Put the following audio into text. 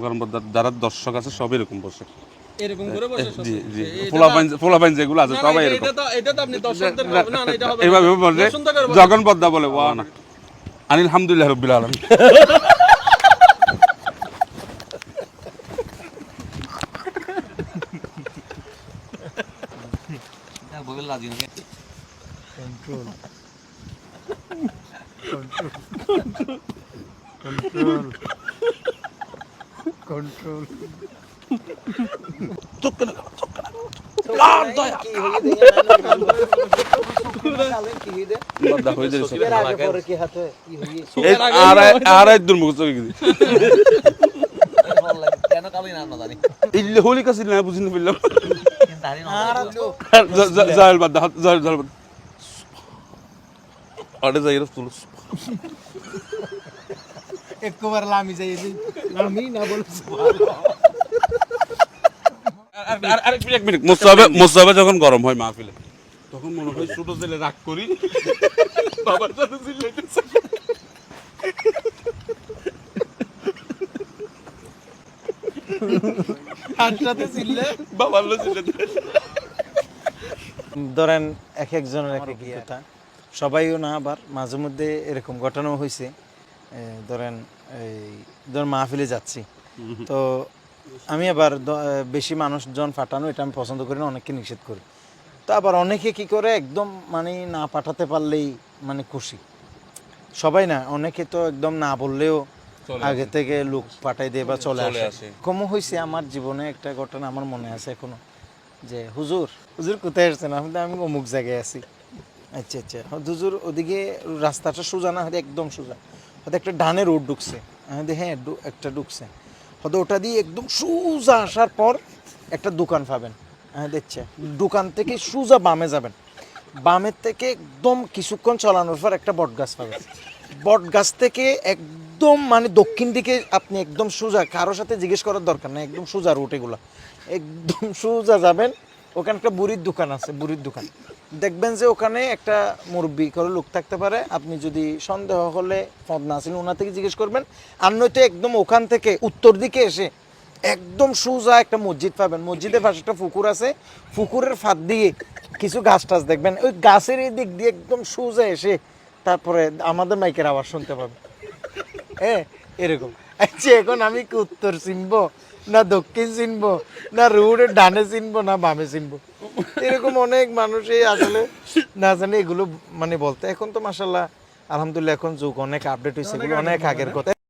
পদ্মার যারা দর্শক আছে সব এরকম বসে। এরকম করে বসে জি জি। পোলাপাইন পোলাপাইন যেগুলো আছে না, না, সবাই এরকম। এটা তো- আপনি দর্শকদের না, না, এটা হবে এইভাবে বলে সুন্দর করে বলেন। যখন পদ্মা বলে ওয়া না। আনিল হামদুলিল্লাহ রব্বিল আলামিন। কন্ট্রোল কন্ট্রোল কন্ট্রোল পদ্মা হয়ে যায় সব। কি হাতে কি হই এই আড়াই আড়াই দূর মুখ চলে গেছে কেন কালি না না জানি ইল্লে হোলি কাছে না বুঝিনি ফেললাম জাহেল বাদ জাহেল জাহেল বাদ আরে যাই রসুল একবার লামি যাই লামি না বলছি আরেক মিনিট এক মিনিট। মোসাবে মোসাবে যখন গরম হয় মাহফিলে তখন মনে হয় ছোট ছেলে রাগ করি। বাবার সাথে ধরেন এক একজনের এক এক সবাইও না আবার মাঝে মধ্যে এরকম ঘটনাও হয়েছে ধরেন এই ধরেন মাহফিলে যাচ্ছি। তো আমি আবার বেশি মানুষজন ফাটানো এটা আমি পছন্দ করি না অনেককে নিষেধ করি। তো আবার অনেকে কি করে একদম মানে না পাঠাতে পারলেই মানে খুশি। সবাই না অনেকে তো একদম না বললেও আগে থেকে লোক পাঠাই দিয়ে বা চলে আসে। কমও হয়েছে আমার জীবনে একটা ঘটনা আমার মনে আছে এখনও যে হুজুর হুজুর কোথায় আসছেন? আমি তো আমি অমুক জায়গায় আছি। আচ্ছা আচ্ছা। হুজুর ওদিকে রাস্তাটা সোজা না হয়তো একদম সোজা। হয়তো একটা ডানে রোড ঢুকছে বলি, হ্যাঁ একটা ঢুকছে। হয়তো ওটা দিয়ে একদম সোজা আসার পর একটা দোকান পাবেন হ্যাঁ দেখছে। দোকান থেকে সোজা বামে যাবেন। বামের থেকে একদম কিছুক্ষণ চালানোর পর একটা বট গাছ পাবেন। বট গাছ থেকে একদম মানে দক্ষিণ দিকে আপনি একদম সোজা কারোর সাথে জিজ্ঞেস করার দরকার নেই একদম সোজা রুট এগুলো। একদম সোজা যাবেন ওখানে একটা বুড়ির দোকান আছে বুড়ির দোকান। দেখবেন যে ওখানে একটা মুরব্বী করে লোক থাকতে পারে। আপনি যদি সন্দেহ হলে পদ না আছেন ওনার থেকে জিজ্ঞেস করবেন। আর নয়তো একদম ওখান থেকে উত্তর দিকে এসে একদম সোজা একটা মসজিদ পাবেন। মসজিদের পাশে একটা পুকুর আছে। পুকুরের ফাঁদ দিয়ে কিছু গাছ টাছ দেখবেন। ওই গাছের এই দিক দিয়ে একদম সোজা এসে তারপরে আমাদের মাইকের আওয়াজ শুনতে পাবেন। হ্যাঁ এরকম। আচ্ছা এখন আমি কি উত্তর চিনবো? না দক্ষিণ চিনবো? না রোডের ডানে চিনবো? না বামে চিনবো? এরকম অনেক মানুষই আসলে না জানে এগুলো মানে বলতে। এখন তো মাসাল্লাহ আলহামদুলিল্লাহ এখন যুগ অনেক আপডেট হয়েছে এগুলো অনেক আগের কথা।